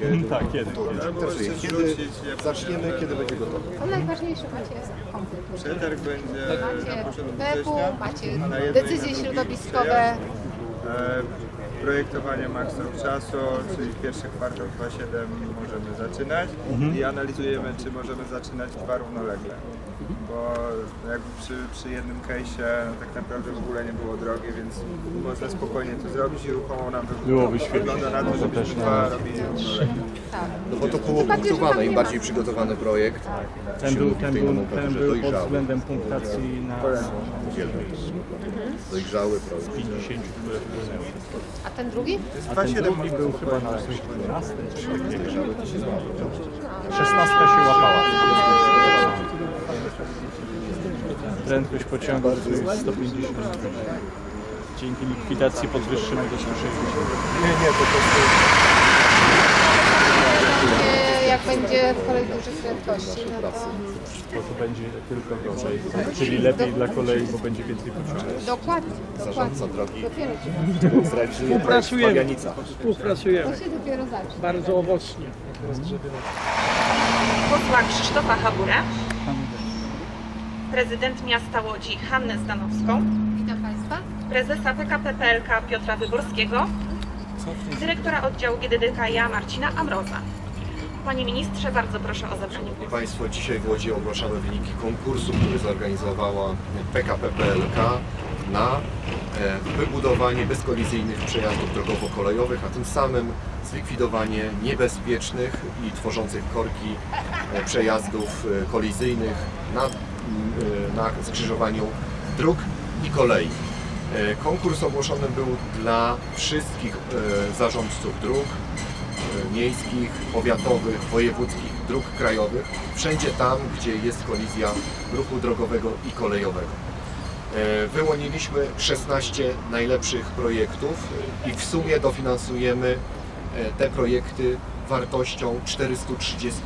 Kiedy? Tak, kiedy? To kiedy? interesuje. zaczniemy, kiedy będzie gotowe? To najważniejsze macie komplet. Przetarg będzie na Macie początku września. macie decyzje środowiskowe. E, Projektowanie rok czasu, czyli pierwszy kwartał 2.7 możemy zaczynać Mhm. i analizujemy, czy możemy zaczynać dwa równolegle. Bo jakby przy, przy jednym case'ie no, tak naprawdę w ogóle nie było drogi, więc można spokojnie to zrobić i ruchomo nam wy- Byłoby świetnie. wygląda na to, żebyśmy też dwa na- robili równolegle. Tak. No bo to było punktowane. Im bardziej przygotowany projekt, Ten się był, ten był, ten był pod względem punktacji na Dojrzały projekt. 50, które wpłynęły. A ten drugi? A ten 2.7 drugi był chyba na spokojnie. 14 czy takiego. 16 się łapała. Prędkość pociągu to jest 150. Dzięki likwidacji podwyższymy do 160. Nie, nie, po prostu Nie, Jak będzie kolej dużych prędkości, no to Bo to będzie tylko gorzej. Czyli lepiej dla kolei, bo będzie więcej pociągów. dokładnie, zarządca dokładnie. drogi Dopiero zrealizuje projekt Współpracujemy. Współpracujemy to się dopiero zacznie. bardzo owocnie. posła Krzysztofa Haburę, prezydent miasta Łodzi Hannę Zdanowską, Witam Państwa. prezesa PKP PLK Piotra Wyborskiego, dyrektora oddziału GDDKiA Marcina Amroza. Panie ministrze, bardzo proszę o zabranie głosu. Państwo, dzisiaj w Łodzi ogłaszamy wyniki konkursu, który zorganizowała PKP PLK na e, wybudowanie bezkolizyjnych przejazdów drogowo-kolejowych, a tym samym zlikwidowanie niebezpiecznych i tworzących korki e, przejazdów e, kolizyjnych na, na skrzyżowaniu dróg i kolei. E, Konkurs ogłoszony był dla wszystkich e, zarządców dróg, miejskich, powiatowych, wojewódzkich, dróg krajowych, wszędzie tam, gdzie jest kolizja ruchu drogowego i kolejowego. Wyłoniliśmy 16 najlepszych projektów i w sumie dofinansujemy te projekty wartością 430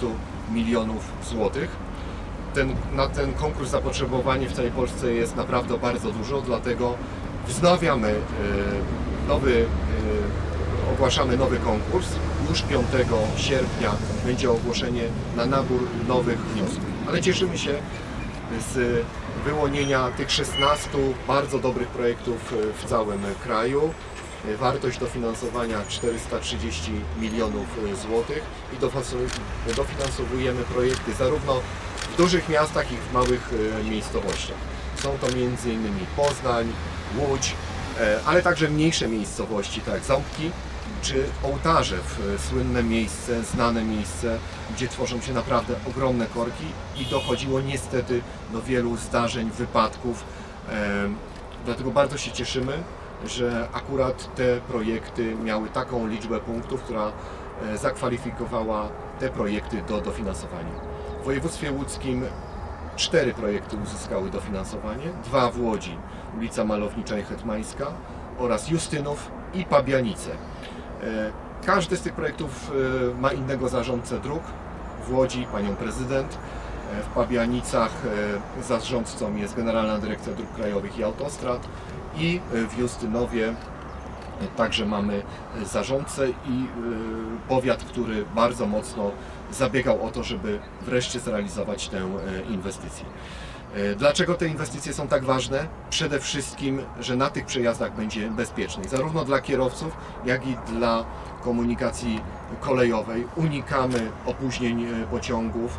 milionów złotych. Ten, na ten konkurs zapotrzebowanie w całej Polsce jest naprawdę bardzo dużo, dlatego wznawiamy e, nowy, e, ogłaszamy nowy konkurs. Już 5 sierpnia będzie ogłoszenie na nabór nowych wniosków. Ale cieszymy się z wyłonienia tych 16 bardzo dobrych projektów e, w całym kraju. Wartość dofinansowania 430 milionów złotych i dofinansow- dofinansowujemy projekty zarówno dużych miastach, i w małych e, miejscowościach. Są to m.in. Poznań, Łódź, e, ale także mniejsze miejscowości, tak jak Ząbki czy Ołtarzew, e, słynne miejsce, znane miejsce, gdzie tworzą się naprawdę ogromne korki i dochodziło niestety do wielu zdarzeń, wypadków. Dlatego bardzo się cieszymy, że akurat te projekty miały taką liczbę punktów, która zakwalifikowała te projekty do dofinansowania. W województwie łódzkim cztery projekty uzyskały dofinansowanie, dwa w Łodzi, ulica Malownicza i Hetmańska oraz Justynów i Pabianice. E, Każdy z tych projektów e, ma innego zarządcę dróg. W Łodzi panią prezydent, e, w Pabianicach zarządcą jest Generalna Dyrekcja Dróg Krajowych i Autostrad i w Justynowie Także mamy zarządcę i e, powiat, który bardzo mocno zabiegał o to, żeby wreszcie zrealizować tę e, inwestycję. E, Dlaczego te inwestycje są tak ważne? Przede wszystkim, że na tych przejazdach będzie bezpieczniej, zarówno dla kierowców, jak i dla komunikacji kolejowej. Unikamy opóźnień e, pociągów,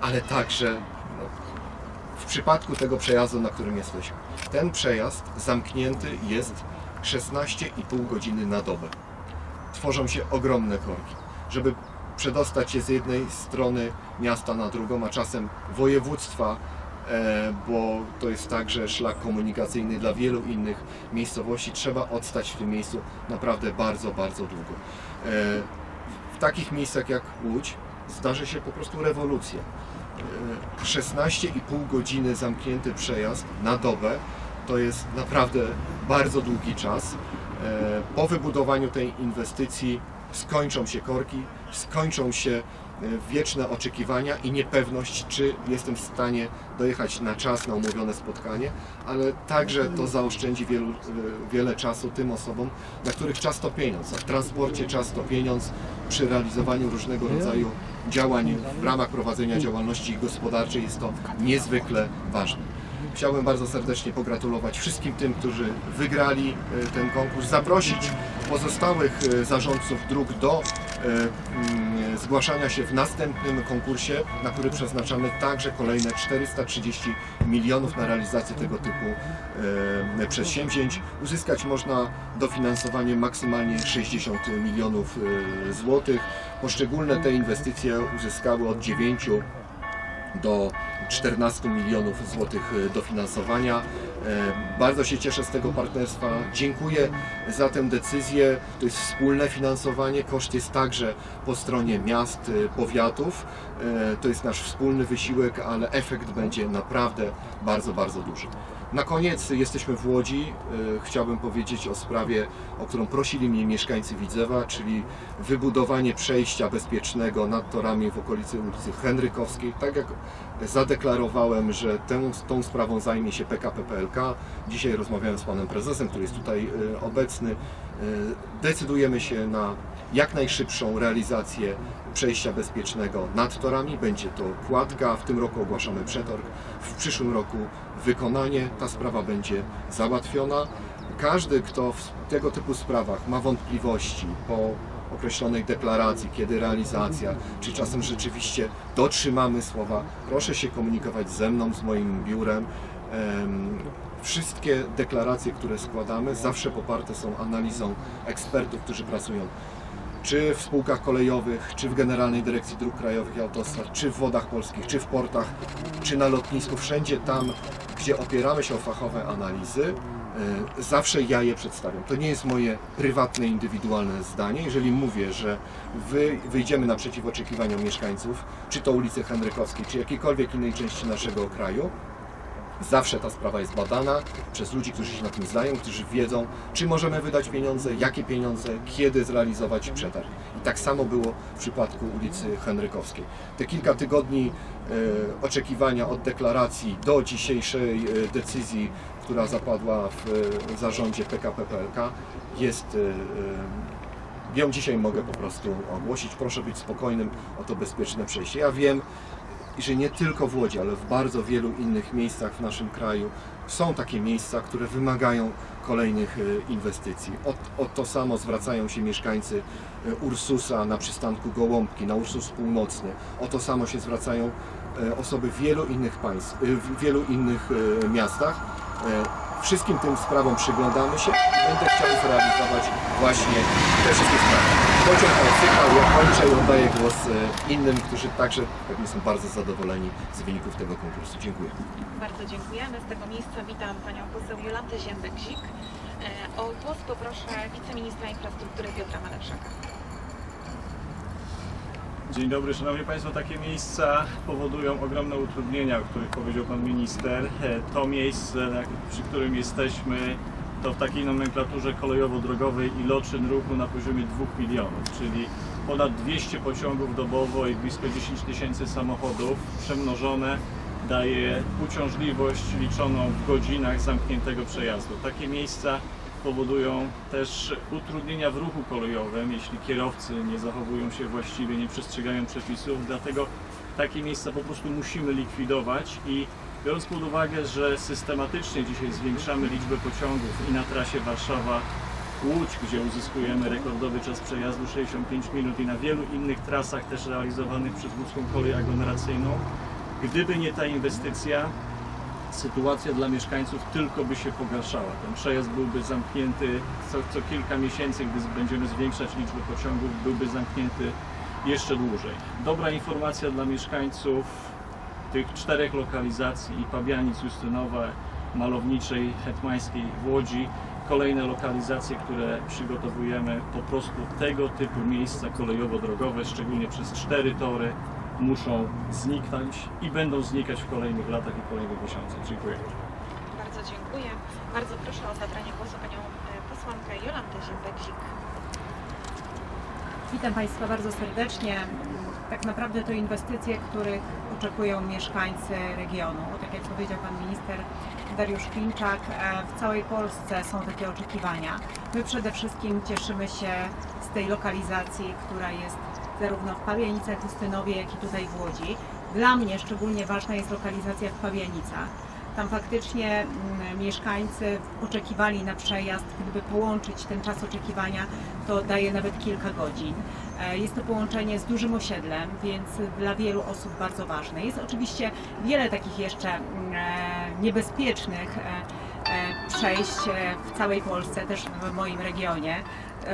ale także no, w przypadku tego przejazdu, na którym jesteśmy. Ten przejazd zamknięty jest 16,5 godziny na dobę. Tworzą się ogromne korki. Żeby przedostać się z jednej strony miasta na drugą, a czasem województwa, e, bo to jest także szlak komunikacyjny dla wielu innych miejscowości, trzeba odstać w tym miejscu naprawdę bardzo, bardzo długo. E, W takich miejscach jak Łódź zdarzy się po prostu rewolucja. E, 16,5 godziny zamknięty przejazd na dobę to jest naprawdę bardzo długi czas. E, Po wybudowaniu tej inwestycji skończą się korki, skończą się e, wieczne oczekiwania i niepewność, czy jestem w stanie dojechać na czas na umówione spotkanie, ale także to zaoszczędzi wielu, e, wiele czasu tym osobom, dla których czas to pieniądz, w transporcie czas to pieniądz, przy realizowaniu różnego rodzaju działań w ramach prowadzenia działalności gospodarczej jest to niezwykle ważne. Chciałbym bardzo serdecznie pogratulować wszystkim tym, którzy wygrali e, ten konkurs, zaprosić pozostałych e, zarządców dróg do e, mm, zgłaszania się w następnym konkursie, na który przeznaczamy także kolejne 430 milionów na realizację tego typu przedsięwzięć. Uzyskać można dofinansowanie maksymalnie 60 milionów złotych. Poszczególne te inwestycje uzyskały od 9 do 14 milionów złotych e, dofinansowania. E, Bardzo się cieszę z tego partnerstwa. Dziękuję za tę decyzję. To jest wspólne finansowanie. Koszt jest także po stronie miast, e, powiatów. To jest nasz wspólny wysiłek, ale efekt będzie naprawdę bardzo, bardzo duży. Na koniec jesteśmy w Łodzi. E, Chciałbym powiedzieć o sprawie, o którą prosili mnie mieszkańcy Widzewa, czyli wybudowanie przejścia bezpiecznego nad torami w okolicy ulicy Henrykowskiej. Tak jak zadeklarowałem, że tę, tą sprawą zajmie się PKP PLK. Dzisiaj rozmawiałem z panem prezesem, który jest tutaj e, obecny. E, Decydujemy się na jak najszybszą realizację przejścia bezpiecznego nad torami. Będzie to kładka. W tym roku ogłaszamy przetarg. W przyszłym roku wykonanie. Ta sprawa będzie załatwiona. Każdy, kto w tego typu sprawach ma wątpliwości po określonej deklaracji, kiedy realizacja, czy czasem rzeczywiście dotrzymamy słowa, proszę się komunikować ze mną, z moim biurem. Em, Wszystkie deklaracje, które składamy, zawsze poparte są analizą ekspertów, którzy pracują czy w spółkach kolejowych, czy w Generalnej Dyrekcji Dróg Krajowych i Autostrad, czy w Wodach Polskich, czy w portach, czy na lotnisku, wszędzie tam, gdzie opieramy się o fachowe analizy, e, zawsze ja je przedstawiam. To nie jest moje prywatne, indywidualne zdanie. Jeżeli mówię, że wy, wyjdziemy naprzeciw oczekiwaniom mieszkańców, czy to ulicy Henrykowskiej, czy jakiejkolwiek innej części naszego kraju, Zawsze ta sprawa jest badana przez ludzi, którzy się na tym znają, którzy wiedzą, czy możemy wydać pieniądze, jakie pieniądze, kiedy zrealizować przetarg. I tak samo było w przypadku ulicy Henrykowskiej. Te kilka tygodni e, oczekiwania od deklaracji do dzisiejszej e, decyzji, która zapadła w e, zarządzie PKP PLK jest e, e, ją dzisiaj mogę po prostu ogłosić. Proszę być spokojnym o to bezpieczne przejście. Ja wiem, i że nie tylko w Łodzi, ale w bardzo wielu innych miejscach w naszym kraju są takie miejsca, które wymagają kolejnych e, inwestycji. O, o to samo zwracają się mieszkańcy e, Ursusa na przystanku Gołąbki, na Ursus Północny. O to samo się zwracają e, osoby w wielu innych państw, w wielu innych miastach. Wszystkim tym sprawom przyglądamy się i będę chciał zrealizować właśnie te wszystkie sprawy. Pociąg odsypał, ja kończę i oddaję głos e, innym, którzy także pewnie są bardzo zadowoleni z wyników tego konkursu. Dziękuję. Bardzo dziękujemy. Z tego miejsca witam panią poseł Jolantę Ziębek-Zik. E, O głos poproszę wiceministra infrastruktury Piotra Malewszaka. Dzień dobry, Szanowni Państwo. Takie miejsca powodują ogromne utrudnienia, o których powiedział Pan Minister. E, To miejsce, przy którym jesteśmy, to w takiej nomenklaturze kolejowo-drogowej iloczyn ruchu na poziomie 2 milionów, czyli ponad 200 pociągów dobowo i blisko 10 tysięcy samochodów przemnożone daje uciążliwość liczoną w godzinach zamkniętego przejazdu. Takie miejsca powodują też utrudnienia w ruchu kolejowym, jeśli kierowcy nie zachowują się właściwie, nie przestrzegają przepisów, dlatego takie miejsca po prostu musimy likwidować i biorąc pod uwagę, że systematycznie dzisiaj zwiększamy liczbę pociągów i na trasie Warszawa Łódź, gdzie uzyskujemy rekordowy czas przejazdu 65 minut i na wielu innych trasach też realizowanych przez łódzką kolej aglomeracyjną, gdyby nie ta inwestycja, sytuacja dla mieszkańców tylko by się pogarszała. Ten przejazd byłby zamknięty co, co kilka miesięcy, gdy będziemy zwiększać liczbę pociągów, byłby zamknięty jeszcze dłużej. Dobra informacja dla mieszkańców tych czterech lokalizacji i Pabianic, Justynowa, Malowniczej, Hetmańskiej Łodzi. Kolejne lokalizacje, które przygotowujemy, po prostu tego typu miejsca kolejowo-drogowe, szczególnie przez cztery tory, muszą zniknąć i będą znikać w kolejnych latach i kolejnych miesiącach. Dziękuję. Bardzo dziękuję. Bardzo proszę o zabranie głosu panią e, posłankę Jolantę Ziębek-Zik. Witam Państwa bardzo serdecznie. Tak naprawdę to inwestycje, których oczekują mieszkańcy regionu. Tak jak powiedział Pan Minister Dariusz Klimczak, e, w całej Polsce są takie oczekiwania. My przede wszystkim cieszymy się z tej lokalizacji, która jest zarówno w Pawianicach, Justynowie, jak i tutaj w Łodzi. Dla mnie szczególnie ważna jest lokalizacja w Pawianicach. Tam faktycznie mm, mieszkańcy oczekiwali na przejazd. Gdyby połączyć ten czas oczekiwania, to daje nawet kilka godzin. E, Jest to połączenie z dużym osiedlem, więc dla wielu osób bardzo ważne. Jest oczywiście wiele takich jeszcze mm, e, niebezpiecznych e, przejść w całej Polsce, też w moim regionie.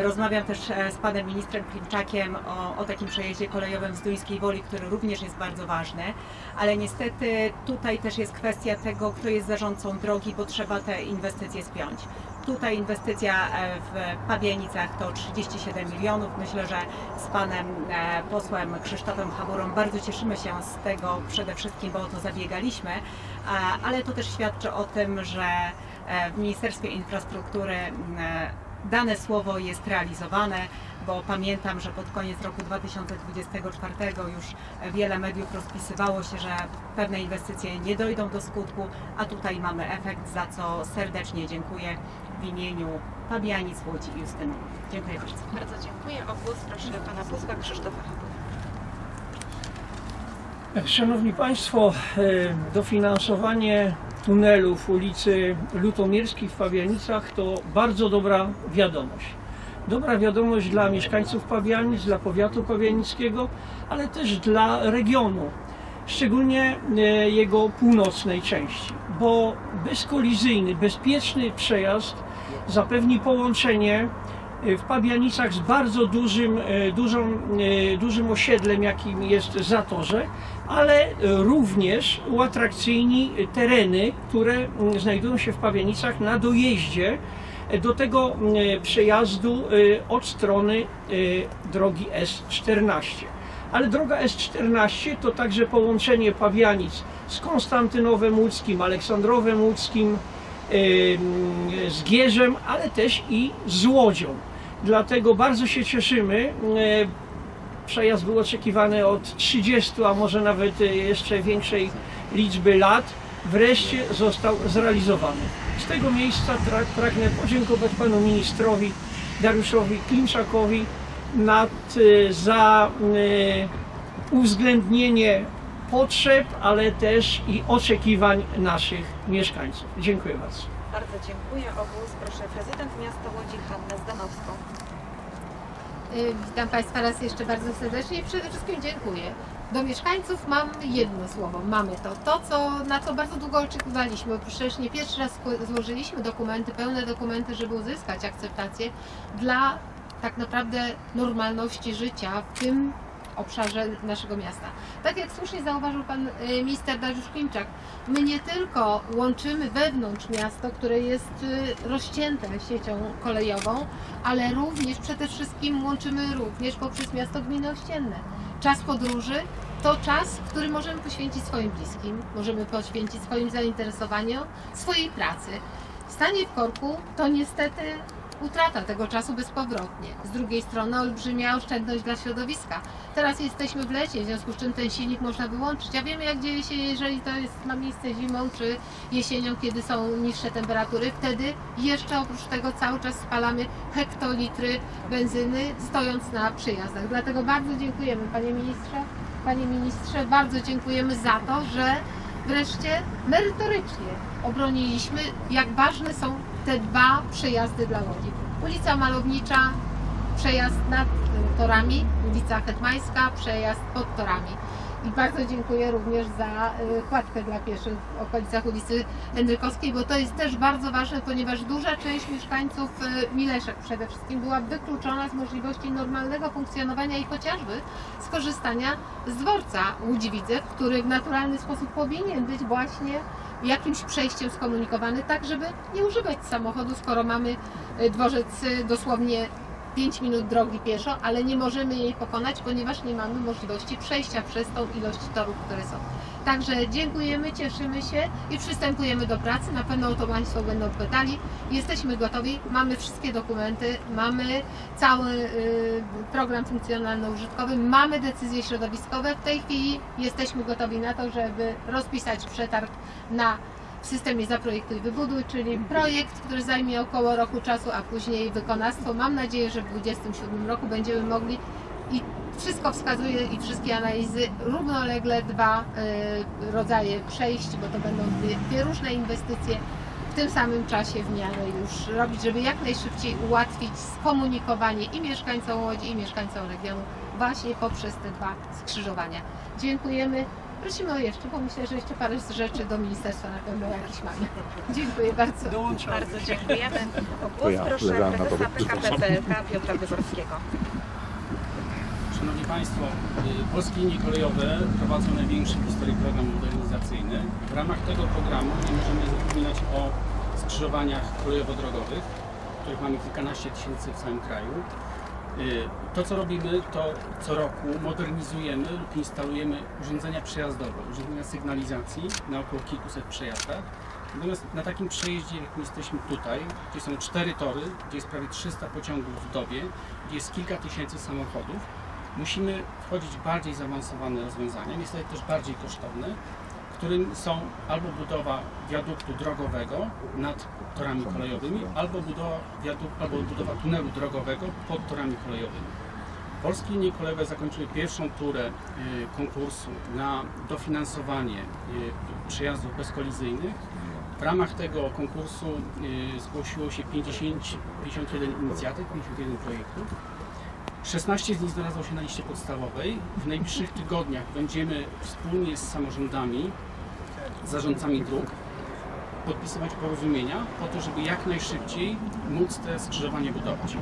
Rozmawiam też e, z panem ministrem Klimczakiem o, o takim przejeździe kolejowym z Duńskiej Woli, który również jest bardzo ważny, ale niestety tutaj też jest kwestia tego, kto jest zarządcą drogi, bo trzeba te inwestycje spiąć. Tutaj inwestycja e, w Pawienicach to 37 milionów. Myślę, że z panem e, posłem Krzysztofem Haburą bardzo cieszymy się z tego przede wszystkim, bo o to zabiegaliśmy, ale to też świadczy o tym, że w Ministerstwie Infrastruktury dane słowo jest realizowane, bo pamiętam, że pod koniec roku 2024 już wiele mediów rozpisywało się, że pewne inwestycje nie dojdą do skutku, a tutaj mamy efekt, za co serdecznie dziękuję w imieniu Fabianic, Łodzi i Justyny. Dziękuję bardzo. Bardzo dziękuję. O głos proszę pana posła Krzysztofa. Szanowni Państwo, e, dofinansowanie tunelów ulicy Lutomierskiej w Pawianicach to bardzo dobra wiadomość. Dobra wiadomość dla mieszkańców Pawianic, dla powiatu pawianickiego, ale też dla regionu, szczególnie e, jego północnej części, bo bezkolizyjny, bezpieczny przejazd zapewni połączenie w Pabianicach z bardzo dużym, e, dużą, e, dużym osiedlem, jakim jest Zatorze, ale również uatrakcyjni tereny, które mm, znajdują się w Pabianicach na dojeździe do tego mm, przejazdu e, od strony e, drogi S14. Ale droga S14 to także połączenie Pawianic z Konstantynowem Łódzkim, Aleksandrowem Łódzkim, em, z Gierzem, ale też i z Łodzią. Dlatego bardzo się cieszymy. E, Przejazd był oczekiwany od 30, a może nawet e, jeszcze większej liczby lat. Wreszcie został zrealizowany. Z tego miejsca pragnę podziękować panu ministrowi Dariuszowi Klimczakowi nad, e, za uwzględnienie potrzeb, ale też i oczekiwań naszych mieszkańców. Dziękuję bardzo. Bardzo dziękuję. O głos proszę prezydent miasta Łodzi Hannę Zdanowską. Y, Witam Państwa raz jeszcze bardzo serdecznie i przede wszystkim dziękuję. Do mieszkańców mam jedno słowo, mamy to. To, co, na co bardzo długo oczekiwaliśmy, przecież nie pierwszy raz złożyliśmy dokumenty, pełne dokumenty, żeby uzyskać akceptację dla tak naprawdę normalności życia w tym obszarze naszego miasta. Tak jak słusznie zauważył Pan y, Minister Dariusz Klimczak, my nie tylko łączymy wewnątrz miasto, które jest y, rozcięte siecią kolejową, ale również przede wszystkim łączymy również poprzez miasto gminy ościenne. Czas podróży to czas, który możemy poświęcić swoim bliskim, możemy poświęcić swoim zainteresowaniom, swojej pracy. Stanie w korku to niestety utrata tego czasu bezpowrotnie. Z drugiej strony olbrzymia oszczędność dla środowiska. Teraz jesteśmy w lecie, w związku z czym ten silnik można wyłączyć. Ja wiem jak dzieje się, jeżeli to jest, ma miejsce zimą czy jesienią, kiedy są niższe temperatury. Wtedy jeszcze oprócz tego cały czas spalamy hektolitry benzyny stojąc na przyjazdach. Dlatego bardzo dziękujemy Panie Ministrze. Panie Ministrze, bardzo dziękujemy za to, że wreszcie merytorycznie obroniliśmy, jak ważne są te dwa przejazdy dla Łodzi. Ulica Malownicza, przejazd nad y, torami, ulica Hetmańska, przejazd pod torami. I bardzo dziękuję również za kładkę dla pieszych w okolicach ulicy Henrykowskiej, bo to jest też bardzo ważne, ponieważ duża część mieszkańców y, Mileszek przede wszystkim była wykluczona z możliwości normalnego funkcjonowania i chociażby skorzystania z dworca Łódź-Widzew, który w naturalny sposób powinien być właśnie jakimś przejściem skomunikowany, tak żeby nie używać samochodu, skoro mamy y, dworzec y, dosłownie 5 minut drogi pieszo, ale nie możemy jej pokonać, ponieważ nie mamy możliwości przejścia przez tą ilość torów, które są. Także dziękujemy, cieszymy się i przystępujemy do pracy. Na pewno o to Państwo będą pytali. Jesteśmy gotowi, mamy wszystkie dokumenty, mamy cały y, program funkcjonalno-użytkowy, mamy decyzje środowiskowe. W tej chwili jesteśmy gotowi na to, żeby rozpisać przetarg na w systemie Zaprojektuj Wybuduj, czyli projekt, który zajmie około roku czasu, a później wykonawstwo. Mam nadzieję, że w 2027 roku będziemy mogli i wszystko wskazuje i wszystkie analizy równolegle dwa y, rodzaje przejść, bo to będą dwie, dwie różne inwestycje w tym samym czasie w miarę już robić, żeby jak najszybciej ułatwić skomunikowanie i mieszkańcom Łodzi, i mieszkańcom regionu właśnie poprzez te dwa skrzyżowania. Dziękujemy. Prosimy o jeszcze, bo myślę, że jeszcze parę rzeczy do ministerstwa na pewno jakieś mamy. Dziękuję bardzo. Bardzo dziękujemy. O głos proszę prezesa PKP PLK Piotra Wyborskiego. Szanowni Państwo, y, Polskie Linie Kolejowe prowadzą największy w historii program modernizacyjny. W ramach tego programu nie możemy zapominać o skrzyżowaniach kolejowo-drogowych, których mamy kilkanaście tysięcy w całym kraju. Y, To, co robimy, to co roku modernizujemy lub instalujemy urządzenia przejazdowe, urządzenia sygnalizacji na około kilkuset przejazdach. Natomiast na takim przejeździe, jakim jesteśmy tutaj, gdzie są cztery tory, gdzie jest prawie 300 pociągów w dobie, gdzie jest kilka tysięcy samochodów, musimy wchodzić w bardziej zaawansowane rozwiązania, niestety też bardziej kosztowne, którym są albo budowa wiaduktu drogowego nad torami kolejowymi, albo budowa, wiaduk, albo budowa tunelu drogowego pod torami kolejowymi. Polskie linie kolejowe zakończyły pierwszą turę y, konkursu na dofinansowanie y, przejazdów bezkolizyjnych. W ramach tego konkursu y, zgłosiło się 50, 51 inicjatyw, 51 projektów. 16 z nich znalazło się na liście podstawowej. W najbliższych tygodniach będziemy wspólnie z samorządami, zarządcami dróg podpisywać porozumienia po to, żeby jak najszybciej móc te skrzyżowanie budować.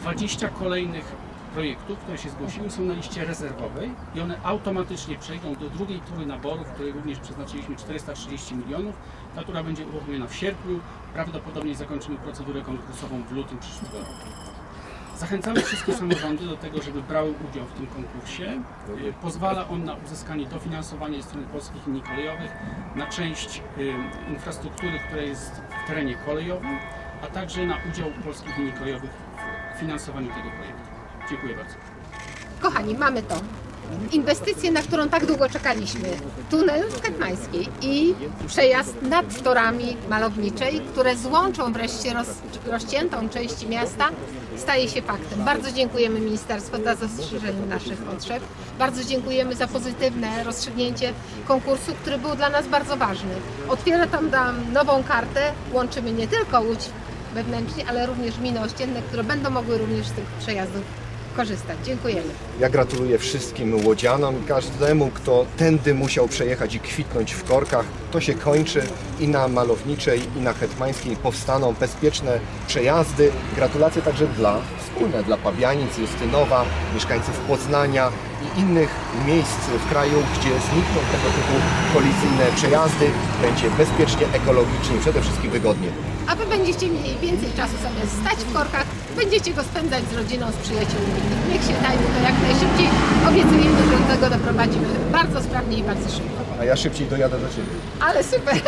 20 kolejnych projektów, które się zgłosiły, są na liście rezerwowej i one automatycznie przejdą do drugiej tury naborów, w której również przeznaczyliśmy 430 milionów. Ta tura będzie uruchomiona w sierpniu. Prawdopodobnie zakończymy procedurę konkursową w lutym przyszłego roku. Zachęcamy wszystkie samorządy do tego, żeby brały udział w tym konkursie. Y, Pozwala on na uzyskanie dofinansowania ze strony polskich linii kolejowych na część y, infrastruktury, która jest w terenie kolejowym, a także na udział polskich linii kolejowych w finansowaniu tego projektu. Dziękuję bardzo. Kochani, mamy to. Inwestycję, na którą tak długo czekaliśmy. Tunel hetmański i przejazd nad torami malowniczej, które złączą wreszcie roz, rozciętą część miasta, staje się faktem. Bardzo dziękujemy Ministerstwu za zastrzeżenie naszych potrzeb. Bardzo dziękujemy za pozytywne rozstrzygnięcie konkursu, który był dla nas bardzo ważny. Otwiera tam nam nową kartę. Łączymy nie tylko Łódź wewnętrznie, ale również gminy ościenne, które będą mogły również z tych przejazdów korzystać. Dziękujemy. Ja gratuluję wszystkim łodzianom i każdemu, kto tędy musiał przejechać i kwitnąć w korkach. To się kończy i na Malowniczej, i na Hetmańskiej powstaną bezpieczne przejazdy. Gratulacje także dla wspólne dla Pabianic, Justynowa, mieszkańców Poznania i innych miejsc w kraju, gdzie znikną tego typu kolizyjne przejazdy. Będzie bezpiecznie, ekologicznie i przede wszystkim wygodnie. A Wy będziecie mieli więcej czasu sobie stać w korkach, będziecie go spędzać z rodziną, z przyjaciółmi. Niech się dajmy to jak najszybciej. Obiecujemy, że do tego doprowadzimy bardzo sprawnie i bardzo szybko. A ja szybciej dojadę do Ciebie. Ale super!